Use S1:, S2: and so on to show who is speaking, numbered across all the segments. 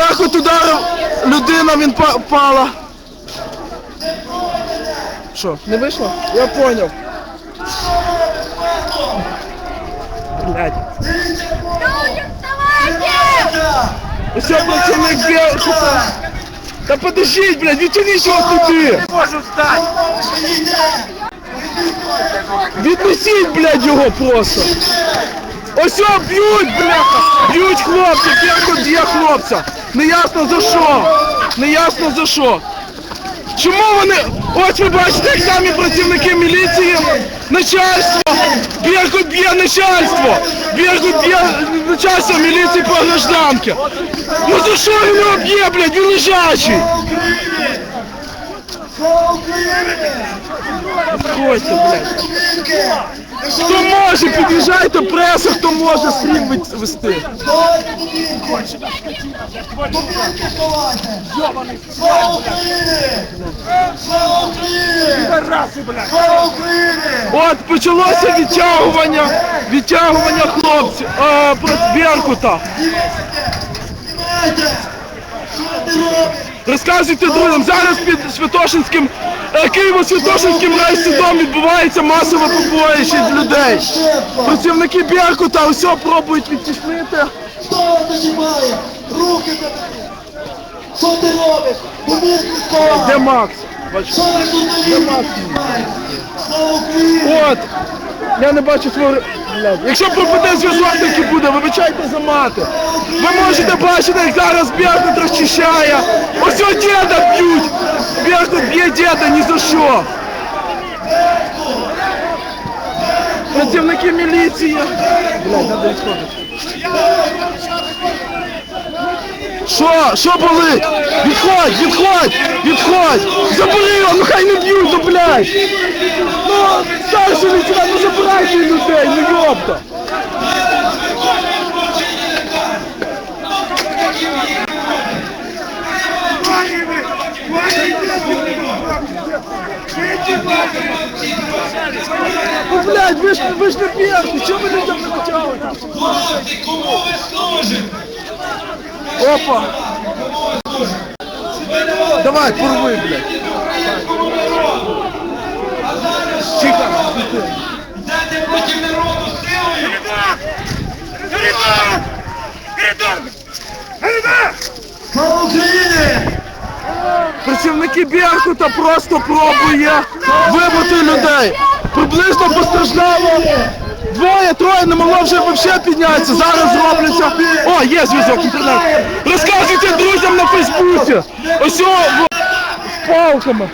S1: Беркут ударив, людина, він па- впала. Що, не вийшло? Я поняв. Блядь. Все, працівник Беркута. Та подождіть, блядь, відтягніть його туди.
S2: Можу встати!
S1: Віднесіть, блядь, його просто. Ось б'ють, бляха! Б'ють хлопця, Беркут б'є хлопця. Неясно за що. Неясно за що. Чому вони... Ось ви бачите, як самі працівники міліції, начальство, Беркут б'є начальство, Беркут б'є начальство міліції по гражданки. Ну за що він його б'є, блядь, він лежачий? Ходьте, блядь. Хто може, під'їжджайте преса, хто може стрім вести.
S3: Слава Україні! Слава Україні! Слава Україні!
S1: От почалося відтягування, відтягування хлопців, про Беркута.
S3: Знімайте! Що ти робиш?
S1: Розказуйте друзям, зараз під Святошинським, е, Києво-Святошинським райсудом відбувається масове побоїще людей. Працівники Беркута усе пробують відтіснити.
S3: Хто знімає? Руки забери! Що ти робиш? Слова!
S1: Де Макс?
S3: Що ви тут наїхали? Слава Україні!
S1: От, я не бачу свого... Блядь. Якщо пропаде зв'язок, який буде, вибачайте за мати. Ви можете бачити, як зараз Беркут розчищає. Ось діда б'ють. Беркут б'є діда ні за що. Працівники міліції. Блядь, треба відходити. Що? Що болить? Відходь, відходь, відходь! Забери його, ну хай не б'ють, ну блядь! Ну, старший лейтенант, ну забирайте людей, ну йопта! Ну блядь, ви ж, ви ж не б'єте, чого ви людям не витягуєте?
S3: Кому ви служите?
S1: Опа! Давай, порви, блядь! Тихо!
S3: Йдете проти народу силою!
S2: Гриба! Гриба! Гриба!
S3: Слава Україні!
S1: Працівники Беркута просто пробує вибити людей. Приблизно постраждало двоє, троє не могло вже взагалі піднятися. Зараз зробляться. О, є зв'язок інтернет. Розказуйте друзям на Фейсбуці. Ось о, з палками.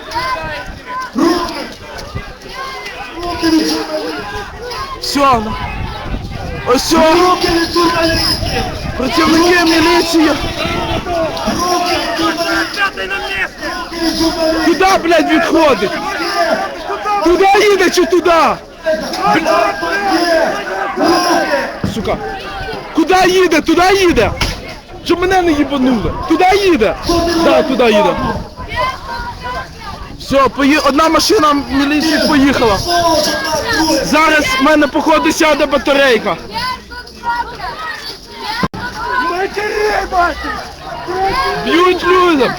S1: Все. Ось о, працівники міліції. Куди, блядь, відходить? Туди їде чи туди? Сука. Куди їде? Туди їде? Щоб мене не їбанули. Туди їде? Да, туди їде. Все, пої... одна машина міліції поїхала.
S3: Так!
S1: Зараз в мене походу сяде батарейка. Б'ють людям.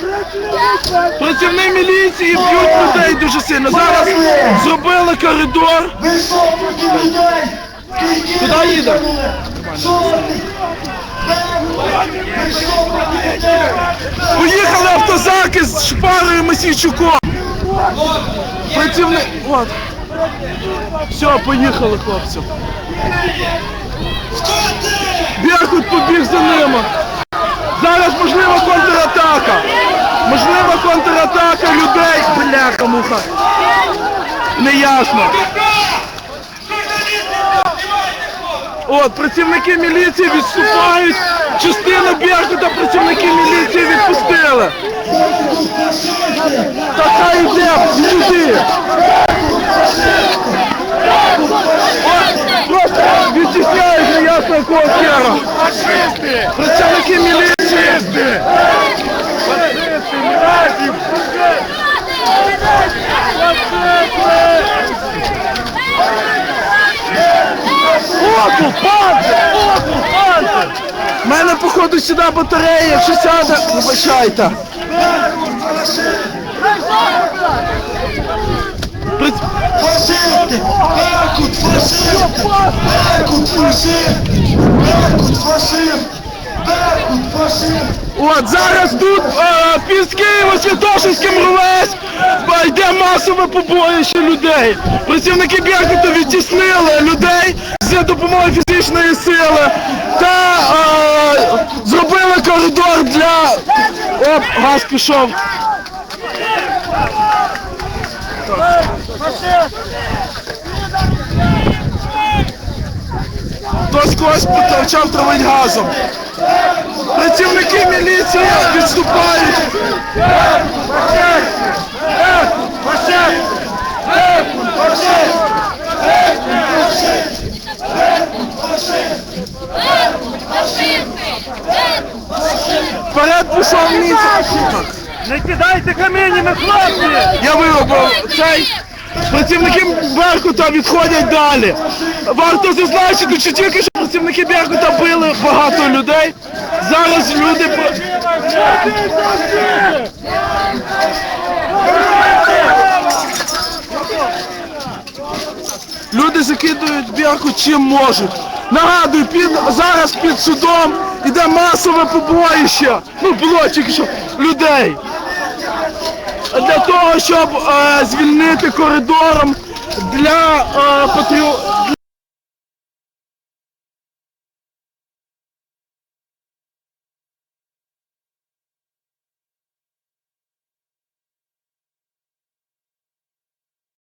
S1: Працівні міліції б'ють людей дуже сильно. Зараз зробили коридор.
S3: Ви що проти людей?
S1: Куди їде?
S3: Що ви? Що проти людей?
S1: Поїхали автозаки з шпарою Масійчуком. Працівник. От. Все, поїхали, хлопці. Беркут побіг за ними. Зараз можлива контратака. Можлива контратака людей. Бляха муха. Неясно. От, працівники міліції відступають. Частину Беркута працівники міліції відпустили. Та хай йде сюди. Просто відтісняють неясно якого хера.
S2: Фашисти!
S1: Працівники міліції.
S2: Фашисти! Мразів!
S1: Окупанти! Окупанти! У мене, походу, сюди батарея, якщо сяде, вибачайте. При-
S3: Фашисти! Беркут, фашист! Беркут, фашист! Беркут, фашист!
S1: От зараз тут е, під Києво Святошинським рулесь е, йде масове побоїще людей. Працівники Беркуту відтіснили людей за допомогою фізичної сили та е, зробили коридор для. Оп, газ пішов. Хтось когось почав травити газом. Працівники міліції відступають. Вперед пішов місяць.
S2: Не кидайте каміннями, хлопці!
S1: Я виробив цей. Працівники Беркута відходять далі. Варто зазначити, що тільки що працівники Беркута били багато людей. Зараз люди. Люди закидують Беркут чим можуть. Нагадую, під, зараз під судом іде масове побоїще. Ну було тільки що людей для того, щоб е, звільнити коридором для, е, патріо...